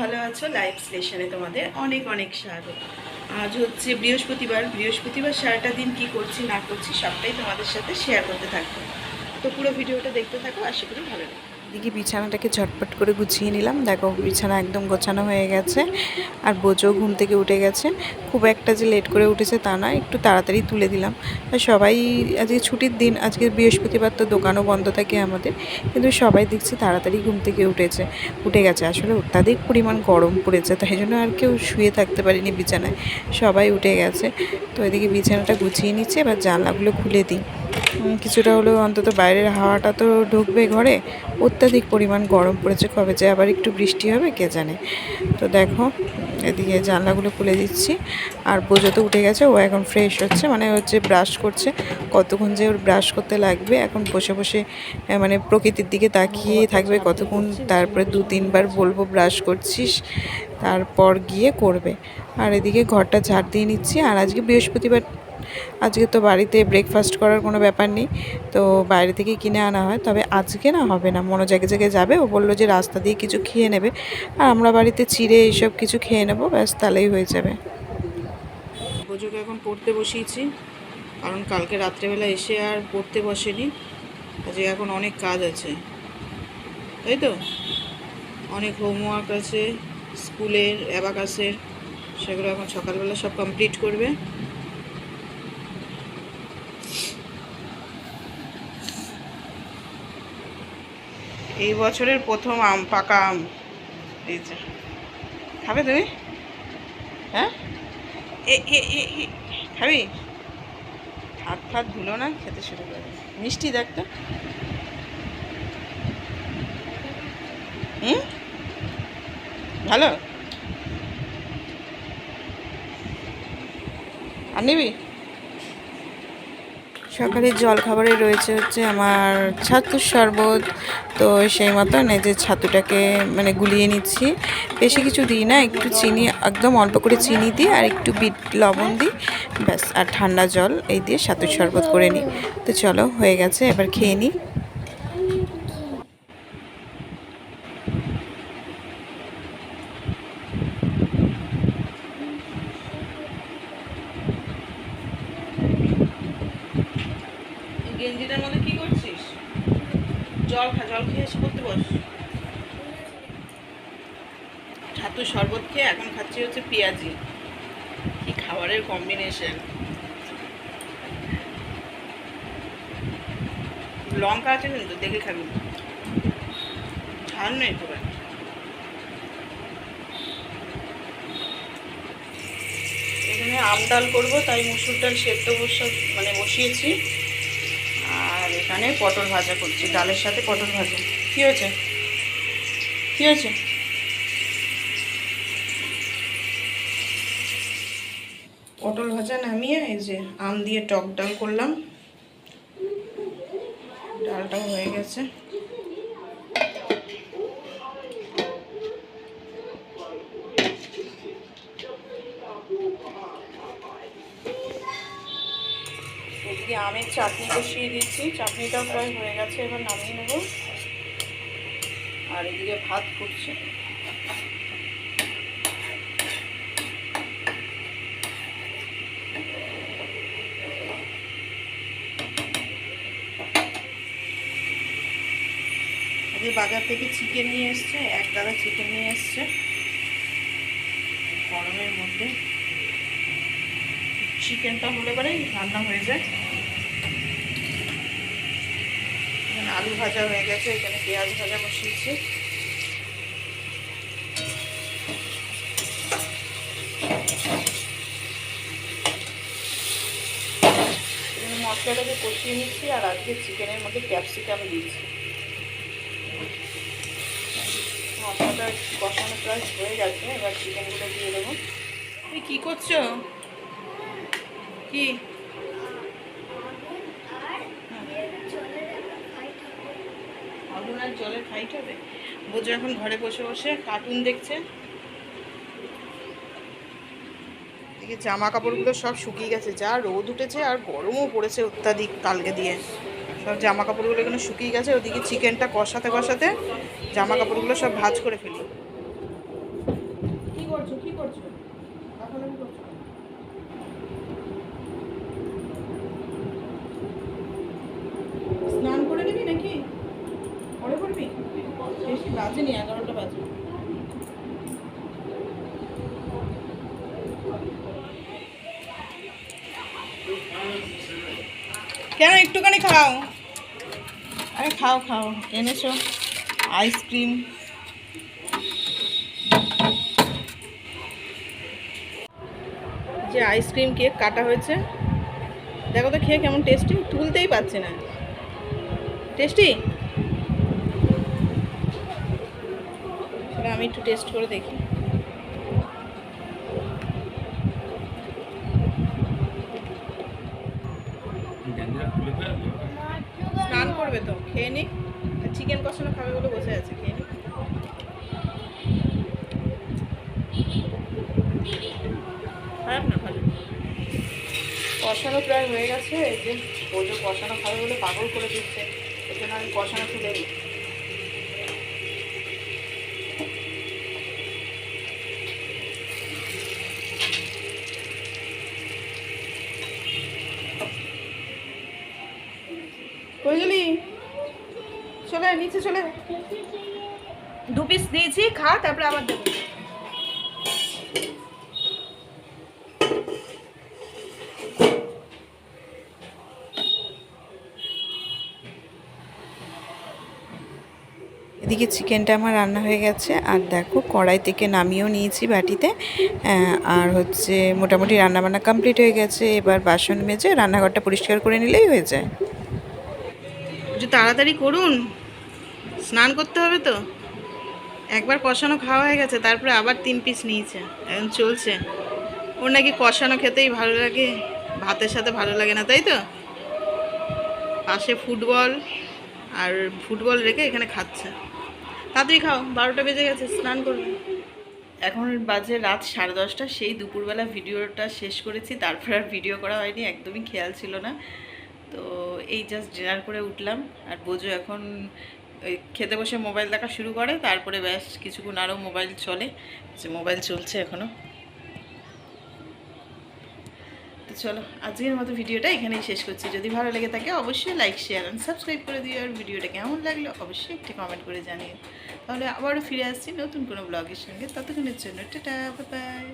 ভালো আছো। লাইভ স্টেশনে তোমাদের অনেক অনেক স্বাগত। আজ হচ্ছে বৃহস্পতিবার। বৃহস্পতিবার সারাটা দিন কি করছি, না করছি, সবটাই তোমাদের সাথে শেয়ার করতে থাকব। তো পুরো ভিডিওটা দেখতে থাকো। আশা করি ভালো লাগবে। এদিকে বিছানাটাকে ঝটপট করে গুছিয়ে নিলাম। দেখো, বিছানা একদম গোছানো হয়ে গেছে আর বোঝো ঘুম থেকে উঠে গেছে। খুব একটা যে লেট করে উঠেছে তা না, একটু তাড়াতাড়ি তুলে দিলাম। সবাই, আজকে ছুটির দিন, আজকে বৃহস্পতিবার তো দোকানও বন্ধ থাকে আমাদের, কিন্তু সবাই দেখছি তাড়াতাড়ি ঘুম থেকে উঠেছে। উঠে গেছে, আসলে অত্যাধিক পরিমাণ গরম পড়েছে, তাই জন্য আর কেউ শুয়ে থাকতে পারিনি বিছানায়। সবাই উঠে গেছে, তো এদিকে বিছানাটা গুছিয়ে নিচ্ছে, এবার জানলাগুলো খুলে দিই। কিছুটা হলেও অন্তত বাইরের হাওয়াটা তো ঢুকবে ঘরে। অত্যাধিক পরিমাণ গরম পড়েছে, কবে যে আবার একটু বৃষ্টি হবে, কে জানে। তো দেখো, এদিকে জানলাগুলো খুলে দিচ্ছি। আর বোঝো তো উঠে গেছে, ও এখন ফ্রেশ হচ্ছে মানে হচ্ছে ব্রাশ করছে, কতক্ষণ যে ওর ব্রাশ করতে লাগবে, এখন বসে বসে মানে প্রকৃতির দিকে তাকিয়ে থাকবে, কতক্ষণ তারপরে দু, তিনবার বলব ব্রাশ করছিস, তারপর গিয়ে করবে। আর এদিকে ঘরটা ঝাড় দিয়ে নিচ্ছি, আর আজকে বৃহস্পতিবার আজকে তো বাড়িতে ব্রেকফাস্ট করার কোনো ব্যাপার নেই। তো বাইরে থেকে কিনে আনা হয়। তবে আজকে না হবে না। মনো জায়গায় জায়গায় যাবে। ও বলল যে রাস্তা দিয়ে কিছু খেয়ে নেবে। আর আমরা বাড়িতে চিড়ে এইসব কিছু খেয়ে নেব। ব্যাস, তাহলেই হয়ে যাবে। বোঝোকে এখন পড়তে বসিয়েছি। কারণ কালকে রাত্রেবেলা এসে আর পড়তে বসেনি। আজকে এখন অনেক কাজ আছে। তাই তো? অনেক হোমওয়ার্ক আছে, স্কুলের অ্যাবাকাসের সেগুলো এখন সকালবেলা সব কমপ্লিট করবে। এই বছরের প্রথম আম, পাকা আম এই যে খাবে তুমি? হ্যাঁ? এ খাবি? হাত ফাত ধুলো না, খেতে শুরু করে মিষ্টি দেখতো হুম? ভালো? আর নিবি? সকালের জলখাবারে রয়েছে হচ্ছে আমার ছাতুর শরবত। তো সেই মতন এই যে ছাতুটাকে মানে গুলিয়ে নিচ্ছি। বেশি কিছু দিই না, একটু চিনি, একদম অল্প করে চিনি দিই আর একটু বিট লবণ দিই। ব্যাস, আর ঠান্ডা জল এই দিয়ে ছাতুর শরবত করে নিই। তো চলো, হয়ে গেছে, এবার খেয়ে নিই। গেঞ্জিটার মধ্যে কি করছিস? জল খা, জল খেয়ে এসে করতে বস। ছাতু শরবত খেয়ে এখন খাচ্ছি হচ্ছে পেঁয়াজি। কি খাবারের কম্বিনেশন লঙ্কা আছে কিন্তু, দেখে খাবি। ঝাল নেই তোরা। এখানে আম ডাল করব, তাই মুসুর ডাল সেদ্ধ বসা মানে বসিয়েছি। এখানে পটল ভাজা করছি, ডালের সাথে পটল ভাজা। কী হয়েছে? কী হয়েছে? পটল ভাজা নামিয়ে এই যে আম দিয়ে টক ডাল করলাম। ডালটাও হয়ে গেছে এদিকে আমের চাটনি বসিয়ে দিচ্ছি। চাটনিটাও প্রায় হয়ে গেছে, এবার নামিয়ে নেব। আর এদিকে ভাত ফুটছে। বাজার থেকে চিকেন নিয়ে এসছে, এক দাদা চিকেন নিয়ে এসছে। গরমের মধ্যে। চিকেনটা হলে পরে রান্না হয়ে যায় এখানে আলু ভাজা হয়ে গেছে, এখানে পেঁয়াজ ভাজা বসিয়েছি। মশলাটাকে কষিয়ে নিচ্ছি, আর আজকে চিকেনের মধ্যে ক্যাপসিকাম দিচ্ছি। মশলাটা কষানো প্রায় হয়ে গেছে, এবার চিকেনগুলো দিয়ে দেবো। তুমি কী করছ? কি? কার্টুন আর জলে ফাইট হবে। বোঝো এখন ঘরে বসে বসে কার্টুন দেখছে। দেখি জামা কাপড়গুলো সব শুকিয়ে গেছে। যা রোদ উঠেছে আর গরমও পড়েছে অত্যাধিক কালকে দিয়ে। সব জামা কাপড়গুলো এখানে শুকিয়ে গেছে, ওদিকে চিকেনটা কষাতে কষাতে জামা কাপড়গুলো সব ভাজ করে ফেলি কি করছ? কি করছ। বাজেনি, এগারোটা বাজে। কেন একটুখানি খাও? আরে খাও খাও, এনেছো আইসক্রিম। যে আইসক্রিম কেক কাটা হয়েছে। দেখো তো খেয়ে কেমন টেস্টি তুলতেই পারছে না। টেস্টি আমি একটু টেস্ট করে দেখি। স্নান করবে তো, খেয়ে নি চিকেন কষানো খাবে বলে বসে আছে, খেয়ে নি খারাপ না ভালো কষানো প্রায় হয়ে গেছে, এই যে ওজো কষানো খাবে বলে পাগল করে দিচ্ছে এই জন্য আমি কষানো তুলে দিই নিচে চলে দু পিস দিয়েছি খা তারপরে আবার দেবো। এদিকে চিকেনটা আমার রান্না হয়ে গেছে আর দেখো কড়াই থেকে নামিয়েও নিয়েছি বাটিতে। আর হচ্ছে মোটামুটি রান্নাবান্না কমপ্লিট হয়ে গেছে এবার বাসন মেজে রান্নাঘরটা পরিষ্কার করে নিলেই হয়ে যায়। একটু তাড়াতাড়ি করুন। স্নান করতে হবে তো? একবার কষানো খাওয়া হয়ে গেছে, তারপরে আবার তিন পিস নিয়েছে, এখন চলছে। ওর নাকি কষানো খেতেই ভালো লাগে, ভাতের সাথে ভালো লাগে না, তাই তো? পাশে ফুটবল আর ফুটবল রেখে এখানে খাচ্ছে। তাড়াতাড়ি খাও, বারোটা বেজে গেছে, স্নান করবে। এখন বাজে রাত সাড়ে দশটা, সেই দুপুরবেলা ভিডিওটা শেষ করেছি, তারপর আর ভিডিও করা হয়নি, একদমই খেয়াল ছিল না। তো এই জাস্ট ডিনার করে উঠলাম, আর বোঝো এখন খেতে বসে মোবাইল দেখা শুরু করে, তারপরে ব্যাস কিছুক্ষণ আরও মোবাইল চলে। যে মোবাইল চলছে এখনও তো চলো, আজকের মতো ভিডিওটা এখানেই শেষ করছি। যদি ভালো লেগে থাকে অবশ্যই লাইক শেয়ার অ্যান্ড সাবস্ক্রাইব করে দিও। আর ভিডিওটা কেমন লাগল অবশ্যই একটি কমেন্ট করে জানিও। তাহলে আবারও ফিরে আসছি নতুন কোনো ব্লগের সঙ্গে। ততক্ষণের জন্য টাটা বাই